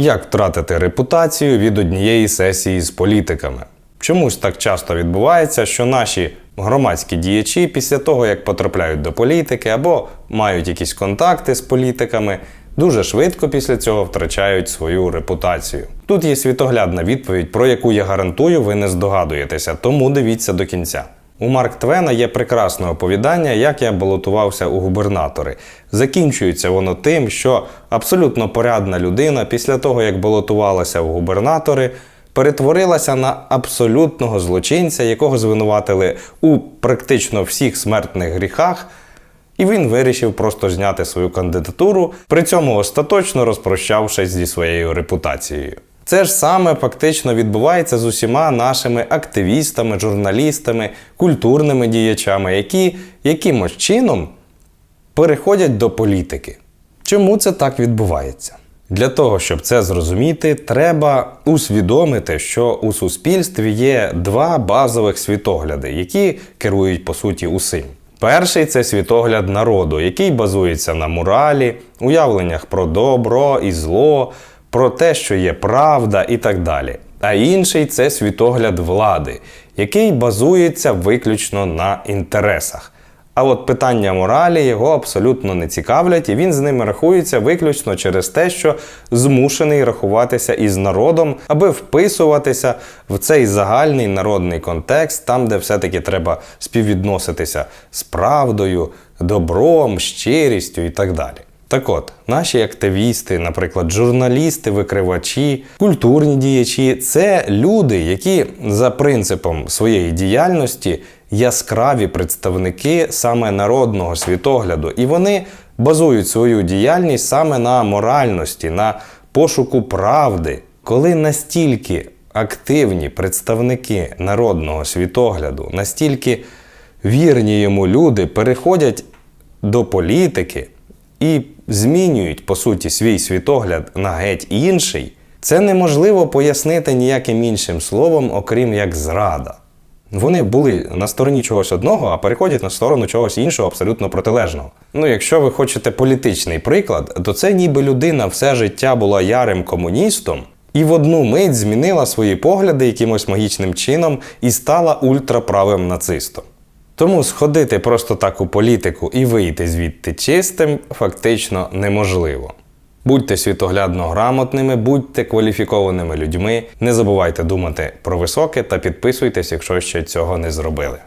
Як втратити репутацію від однієї сесії з політиками? Чомусь так часто відбувається, що наші громадські діячі після того, як потрапляють до політики або мають якісь контакти з політиками, дуже швидко після цього втрачають свою репутацію. Тут є світоглядна відповідь, про яку я гарантую, ви не здогадуєтеся, тому дивіться до кінця. У Марк Твена є прекрасне оповідання, як я балотувався у губернатори. Закінчується воно тим, що абсолютно порядна людина після того, як балотувалася у губернатори, перетворилася на абсолютного злочинця, якого звинуватили у практично всіх смертних гріхах. І він вирішив просто зняти свою кандидатуру, при цьому остаточно розпрощавшись зі своєю репутацією. Це ж саме фактично відбувається з усіма нашими активістами, журналістами, культурними діячами, які якимось чином переходять до політики. Чому це так відбувається? Для того, щоб це зрозуміти, треба усвідомити, що у суспільстві є два базових світогляди, які керують по суті усім. Перший це світогляд народу, який базується на моралі, уявленнях про добро і зло, про те, що є правда і так далі. А інший це світогляд влади, який базується виключно на інтересах. А от питання моралі його абсолютно не цікавлять, і він з ними рахується виключно через те, що змушений рахуватися із народом, аби вписуватися в цей загальний народний контекст, там, де все-таки треба співвідноситися з правдою, добром, щирістю і так далі. Так от, наші активісти, наприклад, журналісти, викривачі, культурні діячі це люди, які за принципом своєї діяльності яскраві представники саме народного світогляду, і вони базують свою діяльність саме на моральності, на пошуку правди. Коли настільки активні представники народного світогляду, настільки вірні йому люди переходять до політики і змінюють по суті свій світогляд на геть інший, це неможливо пояснити ніяким іншим словом, окрім як зрада. Вони були на стороні чогось одного, а переходять на сторону чогось іншого, абсолютно протилежного. Ну, якщо ви хочете політичний приклад, то це ніби людина все життя була ярим комуністом і в одну мить змінила свої погляди якимось магічним чином і стала ультраправим нацистом. Тому сходити просто так у політику і вийти звідти чистим фактично неможливо. Будьте світоглядно грамотними, будьте кваліфікованими людьми. Не забувайте думати про високе та підписуйтесь, якщо ще цього не зробили.